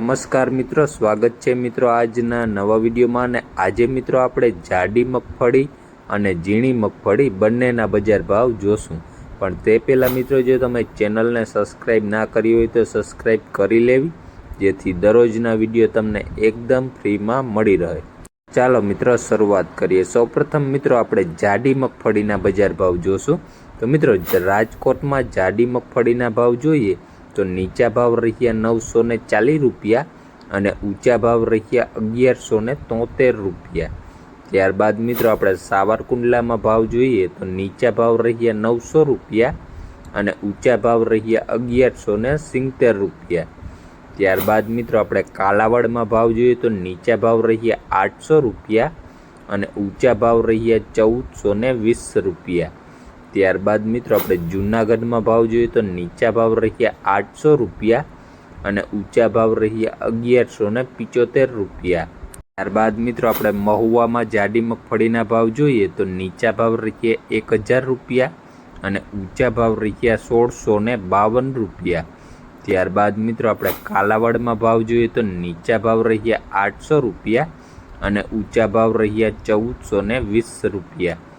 નમસ્કાર મિત્રો, સ્વાગત છે મિત્રો આજના નવા વિડીયોમાં અને આજે મિત્રો આપણે જાડી મગફળી અને ઝીણી મગફળી બંનેના બજાર ભાવ જોશું. પણ તે પહેલાં મિત્રો, જો તમે ચેનલને સબસ્ક્રાઈબ ના કરી હોય તો સબસ્ક્રાઈબ કરી લેવી, જેથી દરરોજના વીડિયો તમને એકદમ ફ્રીમાં મળી રહે. ચાલો મિત્રો, શરૂઆત કરીએ. સૌપ્રથમ મિત્રો, આપણે જાડી મગફળીના બજાર ભાવ જોશું. તો મિત્રો રાજકોટમાં જાડી મગફળીના ભાવ જોઈએ તો નીચા ભાવ રહ્યા નવસો ને ચાલીસ રૂપિયા અને ઊંચા ભાવ રહ્યા અગિયારસો ને તોતેર રૂપિયા. ત્યારબાદ મિત્રો આપણે સાવરકુંડલામાં ભાવ જોઈએ તો નીચા ભાવ રહ્યા નવસો રૂપિયા અને ઊંચા ભાવ રહ્યા અગિયારસો ને સિત્તેર રૂપિયા. ત્યારબાદ મિત્રો આપણે કાલાવડમાં ભાવ જોઈએ તો નીચા ભાવ રહ્યા આઠસો રૂપિયા અને ઊંચા ભાવ રહ્યા ચૌદસો ને વીસ રૂપિયા. ત્યારબાદ મિત્રો આપણે જૂનાગઢમાં ભાવ જોઈએ તો નીચા ભાવ રહ્યા આઠસો રૂપિયા અને ઊંચા ભાવ રહ્યા અગિયારસો ને પિચોતેર રૂપિયા. ત્યારબાદ મિત્રો આપણે મહુવામાં જાડી મગફળીના ભાવ જોઈએ તો નીચા ભાવ રહ્યા એક હજાર રૂપિયા અને ઊંચા ભાવ રહ્યા સોળસો ને બાવન રૂપિયા. ત્યારબાદ મિત્રો આપણે કાલાવડમાં ભાવ જોઈએ તો નીચા ભાવ રહ્યા આઠસો રૂપિયા અને ઊંચા ભાવ રહ્યા ચૌદસો ને વીસ રૂપિયા.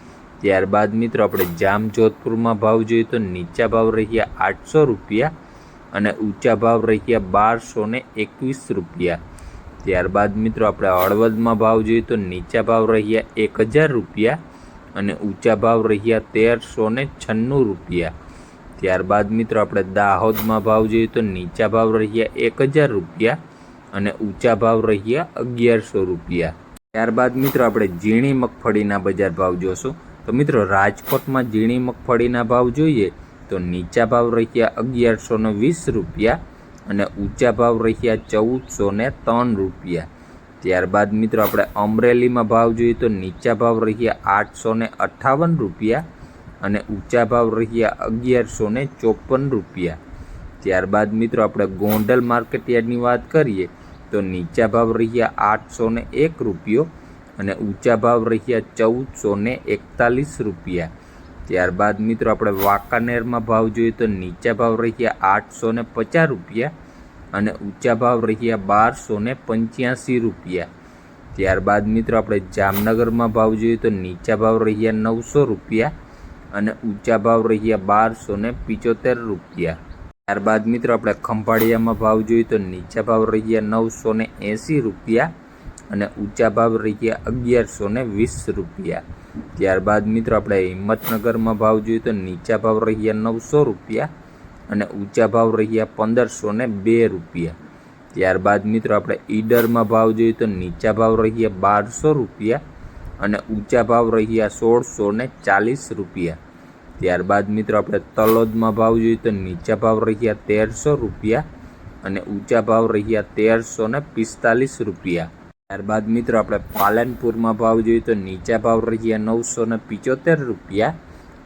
ત્યારબાદ મિત્રો આપણે જામજોધપુરમાં ભાવ જોઈએ તો નીચા ભાવ રહ્યા આઠસો રૂપિયા અને ઊંચા ભાવ રહ્યા બારસો ને એકવીસ રૂપિયા. ત્યારબાદ મિત્રો આપણે હળવદમાં ભાવ જોઈએ તો નીચા ભાવ રહ્યા એક હજાર રૂપિયા અને ઊંચા ભાવ રહ્યા તેરસો ને છન્નું રૂપિયા. ત્યારબાદ મિત્રો આપણે દાહોદમાં ભાવ જોઈએ તો નીચા ભાવ રહ્યા એક હજાર રૂપિયા અને ઊંચા ભાવ રહ્યા અગિયારસો રૂપિયા. ત્યારબાદ મિત્રો આપણે ઝીણી મગફળીના બજાર ભાવ જોશું. તો મિત્રો, રાજકોટમાં ઝીણી મગફળીના ભાવ જોઈએ તો નીચા ભાવ રહ્યા અગિયારસો ને વીસ રૂપિયા અને ઊંચા ભાવ રહ્યા ચૌદસો ને ત્રણ રૂપિયા. ત્યારબાદ મિત્રો, આપણે અમરેલીમાં ભાવ જોઈએ તો નીચા ભાવ રહ્યા આઠસો ને અઠ્ઠાવન રૂપિયા અને ઊંચા ભાવ રહ્યા અગિયારસો ને ચોપન રૂપિયા. ત્યારબાદ મિત્રો, આપણે ગોંડલ માર્કેટ યાર્ડની વાત કરીએ તો નીચા ભાવ રહ્યા આઠસો ને એક રૂપિયો અને ઊંચા ભાવ રહ્યા ચૌદસો ને એકતાલીસ રૂપિયા. ત્યારબાદ મિત્રો આપણે વાંકાનેરમાં ભાવ જોઈએ તો નીચા ભાવ રહ્યા આઠસો ને પચાસ રૂપિયા અને ઊંચા ભાવ રહ્યા બારસો ને પંચ્યાસી રૂપિયા. ત્યારબાદ મિત્રો આપણે જામનગરમાં ભાવ જોઈએ તો નીચા ભાવ રહ્યા નવસો રૂપિયા અને ઊંચા ભાવ રહ્યા બારસો ને પિચોતેર રૂપિયા. ત્યારબાદ મિત્રો આપણે ખંભાળિયામાં ભાવ જોઈએ તો નીચા ભાવ રહ્યા નવસો ને એંસી રૂપિયા અને ઊંચા ભાવ રહ્યા અગિયારસો ને વીસ રૂપિયા. ત્યારબાદ મિત્રો, આપણે હિંમતનગરમાં ભાવ જોઈએ તો નીચા ભાવ રહ્યા નવસો રૂપિયા અને ઊંચા ભાવ રહ્યા પંદરસો ને બે રૂપિયા. ત્યારબાદ મિત્રો, આપણે ઈડરમાં ભાવ જોઈએ તો નીચા ભાવ રહ્યા બારસો રૂપિયા અને ઊંચા ભાવ રહ્યા સોળસો ને ચાલીસ રૂપિયા. ત્યારબાદ મિત્રો, આપણે તલોદમાં ભાવ જોઈએ તો નીચા ભાવ રહ્યા તેરસો રૂપિયા અને ઊંચા ભાવ રહ્યા તેરસો ને પિસ્તાલીસ રૂપિયા. ત્યારબાદ મિત્રો આપણે પાલનપુરમાં ભાવ જોઈએ તો નીચા ભાવ રહ્યા નવસો ને પિચોતેર રૂપિયા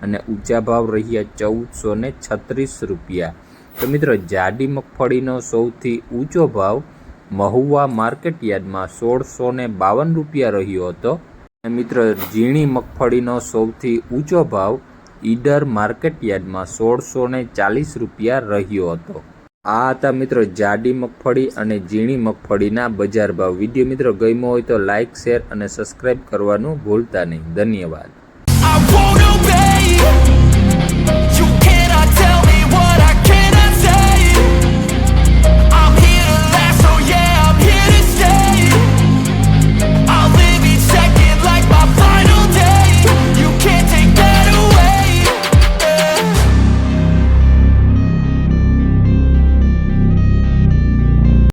અને ઊંચા ભાવ રહ્યા ચૌદસો ને છત્રીસ રૂપિયા. તો મિત્રો જાડી મગફળીનો સૌથી ઊંચો ભાવ મહુવા માર્કેટ યાર્ડમાં સોળસો ને બાવન રૂપિયા રહ્યો હતો. અને મિત્રો ઝીણી મગફળીનો સૌથી ઊંચો ભાવ ઈડર માર્કેટ યાર્ડમાં સોળસો ને ચાલીસ રૂપિયા રહ્યો હતો. આ હતા મિત્રો જાડી મગફળી અને ઝીણી મગફળીના બજાર ભાવ. વીડિયો મિત્રો ગમ્યો હોય તો લાઇક શેર અને સબસ્ક્રાઇબ કરવાનું ભૂલતા નહીં. ધન્યવાદ.